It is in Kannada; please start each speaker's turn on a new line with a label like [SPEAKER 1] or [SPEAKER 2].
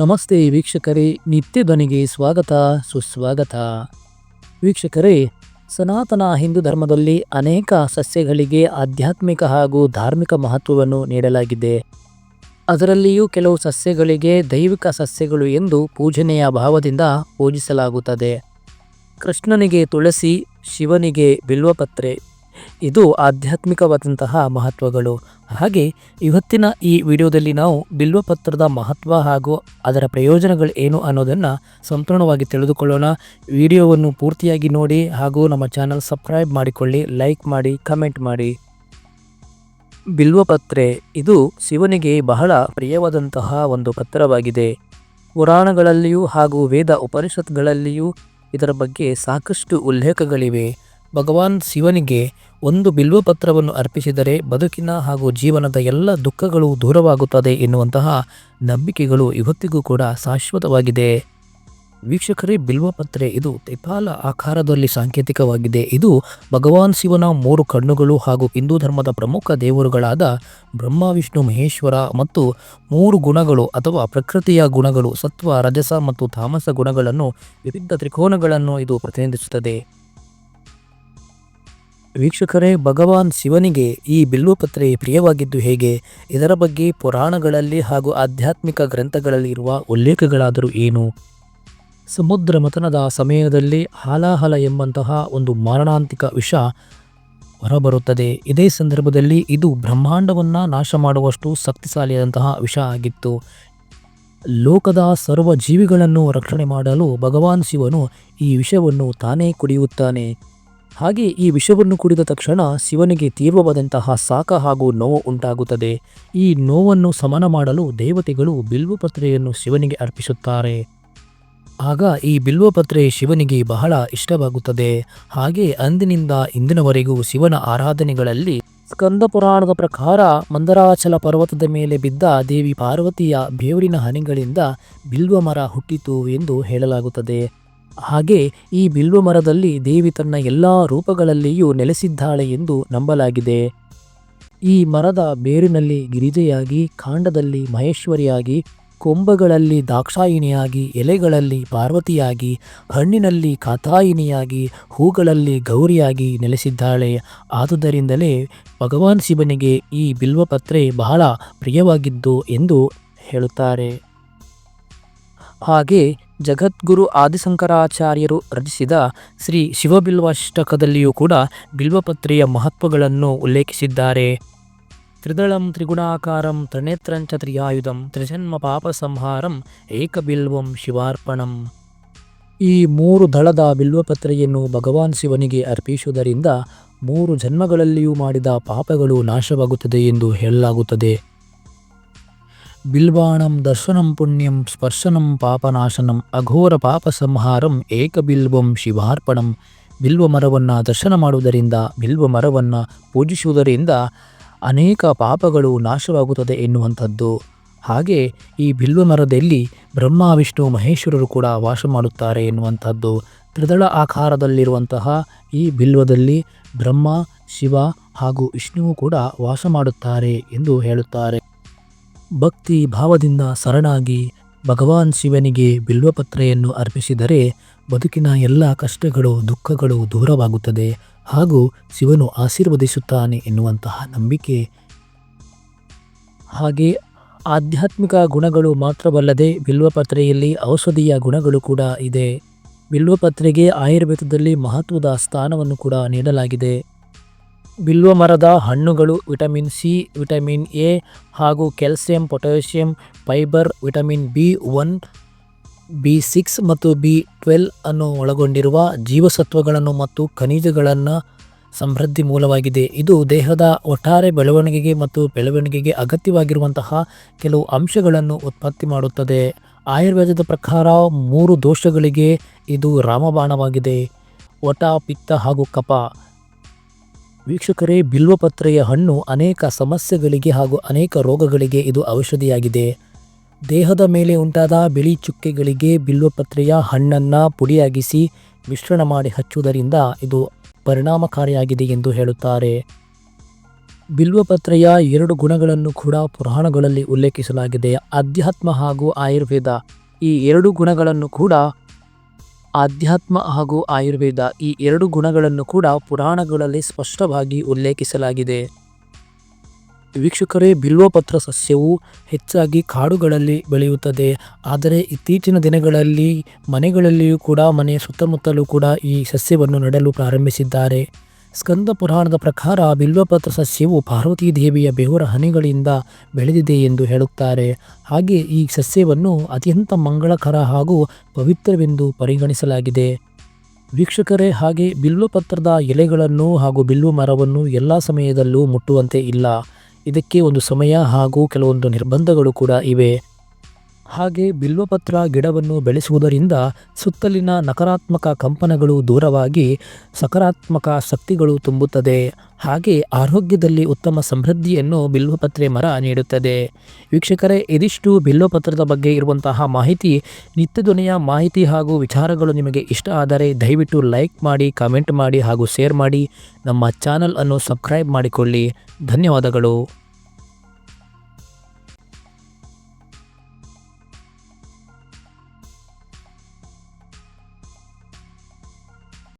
[SPEAKER 1] ನಮಸ್ತೆ ವೀಕ್ಷಕರೇ, ನಿತ್ಯ ಧ್ವನಿಗೆ ಸ್ವಾಗತ, ಸುಸ್ವಾಗತ. ವೀಕ್ಷಕರೇ, ಸನಾತನ ಹಿಂದೂ ಧರ್ಮದಲ್ಲಿ ಅನೇಕ ಸಸ್ಯಗಳಿಗೆ ಆಧ್ಯಾತ್ಮಿಕ ಹಾಗೂ ಧಾರ್ಮಿಕ ಮಹತ್ವವನ್ನು ನೀಡಲಾಗಿದೆ. ಅದರಲ್ಲಿಯೂ ಕೆಲವು ಸಸ್ಯಗಳಿಗೆ ದೈವಿಕ ಸಸ್ಯಗಳು ಎಂದು ಪೂಜನೆಯ ಭಾವದಿಂದ ಪೂಜಿಸಲಾಗುತ್ತದೆ. ಕೃಷ್ಣನಿಗೆ ತುಳಸಿ, ಶಿವನಿಗೆ ಬಿಲ್ವಪತ್ರೆ ಇದು ಆಧ್ಯಾತ್ಮಿಕವಾದಂತಹ ಮಹತ್ವಗಳು. ಹಾಗೆ ಇವತ್ತಿನ ಈ ವಿಡಿಯೋದಲ್ಲಿ ನಾವು ಬಿಲ್ವಪತ್ರದ ಮಹತ್ವ ಹಾಗೂ ಅದರ ಪ್ರಯೋಜನಗಳು ಏನು ಅನ್ನೋದನ್ನು ಸಂಪೂರ್ಣವಾಗಿ ತಿಳಿದುಕೊಳ್ಳೋಣ. ವಿಡಿಯೋವನ್ನು ಪೂರ್ತಿಯಾಗಿ ನೋಡಿ ಹಾಗೂ ನಮ್ಮ ಚಾನಲ್ ಸಬ್ಸ್ಕ್ರೈಬ್ ಮಾಡಿಕೊಳ್ಳಿ, ಲೈಕ್ ಮಾಡಿ, ಕಮೆಂಟ್ ಮಾಡಿ. ಬಿಲ್ವಪತ್ರೆ, ಇದು ಶಿವನಿಗೆ ಬಹಳ ಪ್ರಿಯವಾದಂತಹ ಒಂದು ಪತ್ರವಾಗಿದೆ. ಪುರಾಣಗಳಲ್ಲಿಯೂ ಹಾಗೂ ವೇದ ಉಪನಿಷತ್ಗಳಲ್ಲಿಯೂ ಇದರ ಬಗ್ಗೆ ಸಾಕಷ್ಟು ಉಲ್ಲೇಖಗಳಿವೆ. ಭಗವಾನ್ ಶಿವನಿಗೆ ಒಂದು ಬಿಲ್ವಪತ್ರವನ್ನು ಅರ್ಪಿಸಿದರೆ ಬದುಕಿನ ಹಾಗೂ ಜೀವನದ ಎಲ್ಲ ದುಃಖಗಳು ದೂರವಾಗುತ್ತದೆ ಎನ್ನುವಂತಹ ನಂಬಿಕೆಗಳು ಇವತ್ತಿಗೂ ಕೂಡ ಶಾಶ್ವತವಾಗಿದೆ. ವೀಕ್ಷಕರೇ, ಬಿಲ್ವಪತ್ರೆ ಇದು ತ್ರಿಪಾಲ ಆಕಾರದಲ್ಲಿ ಸಾಂಕೇತಿಕವಾಗಿದೆ. ಇದು ಭಗವಾನ್ ಶಿವನ ಮೂರು ಕಣ್ಣುಗಳು ಹಾಗೂ ಹಿಂದೂ ಧರ್ಮದ ಪ್ರಮುಖ ದೇವರುಗಳಾದ ಬ್ರಹ್ಮ, ವಿಷ್ಣು, ಮಹೇಶ್ವರ ಮತ್ತು ಮೂರು ಗುಣಗಳು ಅಥವಾ ಪ್ರಕೃತಿಯ ಗುಣಗಳು, ಸತ್ವ, ರಜಸ ಮತ್ತು ತಾಮಸ ಗುಣಗಳನ್ನು ವಿವಿಧ ತ್ರಿಕೋನಗಳನ್ನು ಇದು ಪ್ರತಿನಿಧಿಸುತ್ತದೆ. ವೀಕ್ಷಕರೇ, ಭಗವಾನ್ ಶಿವನಿಗೆ ಈ ಬಿಲ್ವಪತ್ರೆ ಪ್ರಿಯವಾಗಿದ್ದು ಹೇಗೆ? ಇದರ ಬಗ್ಗೆ ಪುರಾಣಗಳಲ್ಲಿ ಹಾಗೂ ಆಧ್ಯಾತ್ಮಿಕ ಗ್ರಂಥಗಳಲ್ಲಿ ಇರುವ ಉಲ್ಲೇಖಗಳಾದರೂ ಏನು? ಸಮುದ್ರ ಮತನದ ಸಮಯದಲ್ಲಿ ಹಾಲಾಹಲ ಎಂಬಂತಹ ಒಂದು ಮಾರಣಾಂತಿಕ ವಿಷ ಹೊರಬರುತ್ತದೆ. ಇದೇ ಸಂದರ್ಭದಲ್ಲಿ ಇದು ಬ್ರಹ್ಮಾಂಡವನ್ನು ನಾಶ ಮಾಡುವಷ್ಟು ಶಕ್ತಿಶಾಲಿಯಾದಂತಹ ವಿಷ ಆಗಿತ್ತು. ಲೋಕದ ಸರ್ವ ಜೀವಿಗಳನ್ನು ರಕ್ಷಣೆ ಮಾಡಲು ಭಗವಾನ್ ಶಿವನು ಈ ವಿಷವನ್ನು ತಾನೇ ಕುಡಿಯುತ್ತಾನೆ. ಹಾಗೆ ಈ ವಿಷವನ್ನು ಕುಡಿದ ತಕ್ಷಣ ಶಿವನಿಗೆ ತೀವ್ರವಾದಂತಹ ಸಾಕ ಹಾಗೂ ನೋವು ಉಂಟಾಗುತ್ತದೆ. ಈ ನೋವನ್ನು ಸಮನ ಮಾಡಲು ದೇವತೆಗಳು ಬಿಲ್ವಪತ್ರೆಯನ್ನು ಶಿವನಿಗೆ ಅರ್ಪಿಸುತ್ತಾರೆ. ಆಗ ಈ ಬಿಲ್ವಪತ್ರೆ ಶಿವನಿಗೆ ಬಹಳ ಇಷ್ಟವಾಗುತ್ತದೆ. ಹಾಗೆ ಅಂದಿನಿಂದ ಇಂದಿನವರೆಗೂ ಶಿವನ ಆರಾಧನೆಗಳಲ್ಲಿ ಸ್ಕಂದ ಪುರಾಣದ ಪ್ರಕಾರ ಮಂದರಾಚಲ ಪರ್ವತದ ಮೇಲೆ ಬಿದ್ದ ದೇವಿ ಪಾರ್ವತಿಯ ಬೇವರಿನ ಹನಿಗಳಿಂದ ಬಿಲ್ವ ಮರ ಹುಟ್ಟಿತು ಎಂದು ಹೇಳಲಾಗುತ್ತದೆ. ಹಾಗೆ ಈ ಬಿಲ್ವ ಮರದಲ್ಲಿ ದೇವಿ ತನ್ನ ಎಲ್ಲ ರೂಪಗಳಲ್ಲಿಯೂ ನೆಲೆಸಿದ್ದಾಳೆ ಎಂದು ನಂಬಲಾಗಿದೆ. ಈ ಮರದ ಬೇರಿನಲ್ಲಿ ಗಿರಿಜೆಯಾಗಿ, ಕಾಂಡದಲ್ಲಿ ಮಹೇಶ್ವರಿಯಾಗಿ, ಕೊಂಬಗಳಲ್ಲಿ ದಾಕ್ಷಾಯಿಣಿಯಾಗಿ, ಎಲೆಗಳಲ್ಲಿ ಪಾರ್ವತಿಯಾಗಿ, ಹಣ್ಣಿನಲ್ಲಿ ಕಾತಾಯಿನಿಯಾಗಿ ಹೂಗಳಲ್ಲಿ ಗೌರಿಯಾಗಿ ನೆಲೆಸಿದ್ದಾಳೆ. ಆದುದರಿಂದಲೇ ಭಗವಾನ್ ಶಿವನಿಗೆ ಈ ಬಿಲ್ವಪತ್ರೆ ಬಹಳ ಪ್ರಿಯವಾಗಿದ್ದು ಎಂದು ಹೇಳುತ್ತಾರೆ. ಹಾಗೆ ಜಗದ್ಗುರು ಆದಿಶಂಕರಾಚಾರ್ಯರು ರಚಿಸಿದ ಶ್ರೀ ಶಿವಬಿಲ್ವಾಷ್ಟಕದಲ್ಲಿಯೂ ಕೂಡ ಬಿಲ್ವಪತ್ರೆಯ ಮಹತ್ವಗಳನ್ನು ಉಲ್ಲೇಖಿಸಿದ್ದಾರೆ. ತ್ರಿದಳಂ ತ್ರಿಗುಣಾಕಾರಂ ತ್ರಿನೇತ್ರಂಚ ತ್ರಿಯಾಯುಧಂ ತ್ರಿಜನ್ಮ ಪಾಪ ಸಂಹಾರಂ ಏಕಬಿಲ್ವಂ ಶಿವಾರ್ಪಣಂ. ಈ ಮೂರು ದಳದ ಬಿಲ್ವಪತ್ರೆಯನ್ನು ಭಗವಾನ್ ಶಿವನಿಗೆ ಅರ್ಪಿಸುವುದರಿಂದ ಮೂರು ಜನ್ಮಗಳಲ್ಲಿಯೂ ಮಾಡಿದ ಪಾಪಗಳು ನಾಶವಾಗುತ್ತದೆ ಎಂದು ಹೇಳಲಾಗುತ್ತದೆ. ಬಿಲ್ವಾಣಂ ದರ್ಶನಂ ಪುಣ್ಯಂ ಸ್ಪರ್ಶನಂ ಪಾಪನಾಶನಂ ಅಘೋರ ಪಾಪ ಸಂಹಾರಂ ಏಕಬಿಲ್ವಂ ಶಿವಾರ್ಪಣಂ ಬಿಲ್ವ ಮರವನ್ನು ದರ್ಶನ ಮಾಡುವುದರಿಂದ ಬಿಲ್ವ ಮರವನ್ನು ಪೂಜಿಸುವುದರಿಂದ ಅನೇಕ ಪಾಪಗಳು ನಾಶವಾಗುತ್ತದೆ ಎನ್ನುವಂಥದ್ದು. ಹಾಗೆ ಈ ಬಿಲ್ವ ಮರದಲ್ಲಿ ಬ್ರಹ್ಮ, ವಿಷ್ಣು, ಮಹೇಶ್ವರರು ಕೂಡ ವಾಸ ಮಾಡುತ್ತಾರೆ ಎನ್ನುವಂಥದ್ದು. ತ್ರಿದಳ ಆಕಾರದಲ್ಲಿರುವಂತಹ ಈ ಬಿಲ್ವದಲ್ಲಿ ಬ್ರಹ್ಮ, ಶಿವ ಹಾಗೂ ವಿಷ್ಣುವು ಕೂಡ ವಾಸ ಮಾಡುತ್ತಾರೆ ಎಂದು ಹೇಳುತ್ತಾರೆ. ಭಕ್ತಿ ಭಾವದಿಂದ ಸರಣಾಗಿ ಭಗವಾನ್ ಶಿವನಿಗೆ ಬಿಲ್ವಪತ್ರೆಯನ್ನು ಅರ್ಪಿಸಿದರೆ ಬದುಕಿನ ಎಲ್ಲ ಕಷ್ಟಗಳು, ದುಃಖಗಳು ದೂರವಾಗುತ್ತದೆ ಹಾಗೂ ಶಿವನು ಆಶೀರ್ವದಿಸುತ್ತಾನೆ ಎನ್ನುವಂತಹ ನಂಬಿಕೆ. ಹಾಗೆ ಆಧ್ಯಾತ್ಮಿಕ ಗುಣಗಳು ಮಾತ್ರವಲ್ಲದೆ ಬಿಲ್ವಪತ್ರೆಯಲ್ಲಿ ಔಷಧೀಯ ಗುಣಗಳು ಕೂಡ ಇದೆ. ಬಿಲ್ವಪತ್ರೆಗೆ ಆಯುರ್ವೇದದಲ್ಲಿ ಮಹತ್ವದ ಸ್ಥಾನವನ್ನು ಕೂಡ ನೀಡಲಾಗಿದೆ. ಬಿಲ್ವ ಮರದ ಹಣ್ಣುಗಳು ವಿಟಮಿನ್ ಸಿ, ವಿಟಮಿನ್ ಎ ಹಾಗೂ calcium, potassium, fibre, vitamin B one, B six ಮತ್ತು ಬಿ ಟ್ವೆಲ್ ಅನ್ನು ಒಳಗೊಂಡಿರುವ ಜೀವಸತ್ವಗಳನ್ನು ಮತ್ತು ಖನಿಜಗಳನ್ನು ಸಮೃದ್ಧಿ ಮೂಲವಾಗಿದೆ. ಇದು ದೇಹದ ಒಟ್ಟಾರೆ ಬೆಳವಣಿಗೆಗೆ ಮತ್ತು ಬೆಳವಣಿಗೆಗೆ ಅಗತ್ಯವಾಗಿರುವಂತಹ ಕೆಲವು ಅಂಶಗಳನ್ನು ಉತ್ಪತ್ತಿ ಮಾಡುತ್ತದೆ. ಆಯುರ್ವೇದದ ಪ್ರಕಾರ ಮೂರು ದೋಷಗಳಿಗೆ ಇದು ರಾಮಬಾಣವಾಗಿದೆ. ಒಟ ಪಿತ್ತ ಹಾಗೂ ಕಪ. ವೀಕ್ಷಕರೇ, ಬಿಲ್ವಪತ್ರೆಯ ಹಣ್ಣು ಅನೇಕ ಸಮಸ್ಯೆಗಳಿಗೆ ಹಾಗೂ ಅನೇಕ ರೋಗಗಳಿಗೆ ಇದು ಔಷಧಿಯಾಗಿದೆ. ದೇಹದ ಮೇಲೆ ಉಂಟಾದ ಬಿಳಿ ಚುಕ್ಕೆಗಳಿಗೆ ಬಿಲ್ವಪತ್ರೆಯ ಹಣ್ಣನ್ನು ಪುಡಿಯಾಗಿಸಿ ಮಿಶ್ರಣ ಮಾಡಿ ಹಚ್ಚುವುದರಿಂದ ಇದು ಪರಿಣಾಮಕಾರಿಯಾಗಿದೆ ಎಂದು ಹೇಳುತ್ತಾರೆ. ಬಿಲ್ವಪತ್ರೆಯ ಎರಡು ಗುಣಗಳನ್ನು ಕೂಡ ಪುರಾಣಗಳಲ್ಲಿ ಉಲ್ಲೇಖಿಸಲಾಗಿದೆ. ಅಧ್ಯಾತ್ಮ ಹಾಗೂ ಆಯುರ್ವೇದ ಈ ಎರಡು ಗುಣಗಳನ್ನು ಕೂಡ ಆಧ್ಯಾತ್ಮ ಹಾಗೂ ಆಯುರ್ವೇದ ಈ ಎರಡು ಗುಣಗಳನ್ನು ಕೂಡ ಪುರಾಣಗಳಲ್ಲಿ ಸ್ಪಷ್ಟವಾಗಿ ಉಲ್ಲೇಖಿಸಲಾಗಿದೆ. ವೀಕ್ಷಕರೇ, ಬಿಲ್ವಪತ್ರ ಸಸ್ಯವು ಹೆಚ್ಚಾಗಿ ಕಾಡುಗಳಲ್ಲಿ ಬೆಳೆಯುತ್ತದೆ. ಆದರೆ ಇತ್ತೀಚಿನ ದಿನಗಳಲ್ಲಿ ಮನೆಗಳಲ್ಲಿಯೂ ಕೂಡ ಮನೆಯ ಸುತ್ತಮುತ್ತಲೂ ಕೂಡ ಈ ಸಸ್ಯವನ್ನು ನೆಡಲು ಪ್ರಾರಂಭಿಸಿದ್ದಾರೆ. ಸ್ಕಂದ ಪುರಾಣದ ಪ್ರಕಾರ ಬಿಲ್ವಪತ್ರ ಸಸ್ಯವು ಪಾರ್ವತೀ ದೇವಿಯ ಬೆವರ ಹನಿಗಳಿಂದ ಬೆಳೆದಿದೆ ಎಂದು ಹೇಳುತ್ತಾರೆ. ಹಾಗೆ ಈ ಸಸ್ಯವನ್ನು ಅತ್ಯಂತ ಮಂಗಳಕರ ಹಾಗೂ ಪವಿತ್ರವೆಂದು ಪರಿಗಣಿಸಲಾಗಿದೆ. ವೀಕ್ಷಕರೇ, ಹಾಗೆ ಬಿಲ್ವಪತ್ರದ ಎಲೆಗಳನ್ನು ಹಾಗೂ ಬಿಲ್ವ ಮರವನ್ನು ಎಲ್ಲ ಸಮಯದಲ್ಲೂ ಮುಟ್ಟುವಂತೆ ಇಲ್ಲ. ಇದಕ್ಕೆ ಒಂದು ಸಮಯ ಹಾಗೂ ಕೆಲವೊಂದು ನಿರ್ಬಂಧಗಳು ಕೂಡ ಇವೆ. ಹಾಗೆ ಬಿಲ್ವಪತ್ರ ಗಿಡವನ್ನು ಬೆಳೆಸುವುದರಿಂದ ಸುತ್ತಲಿನ ನಕಾರಾತ್ಮಕ ಕಂಪನಗಳು ದೂರವಾಗಿ ಸಕಾರಾತ್ಮಕ ಶಕ್ತಿಗಳು ತುಂಬುತ್ತದೆ. ಹಾಗೆ ಆರೋಗ್ಯದಲ್ಲಿ ಉತ್ತಮ ಸಮೃದ್ಧಿಯನ್ನು ಬಿಲ್ವಪತ್ರೆ ಮರ ನೀಡುತ್ತದೆ. ವೀಕ್ಷಕರೇ, ಇದಿಷ್ಟು ಬಿಲ್ವಪತ್ರದ ಬಗ್ಗೆ ಇರುವಂತಹ ಮಾಹಿತಿ. ನಿತ್ಯದೊನೆಯ ಮಾಹಿತಿ ಹಾಗೂ ವಿಚಾರಗಳು ನಿಮಗೆ ಇಷ್ಟ ಆದರೆ ದಯವಿಟ್ಟು ಲೈಕ್ ಮಾಡಿ, ಕಾಮೆಂಟ್ ಮಾಡಿ ಹಾಗೂ ಶೇರ್ ಮಾಡಿ. ನಮ್ಮ ಚಾನಲ್ ಅನ್ನು ಸಬ್ಸ್ಕ್ರೈಬ್ ಮಾಡಿಕೊಳ್ಳಿ. ಧನ್ಯವಾದಗಳು.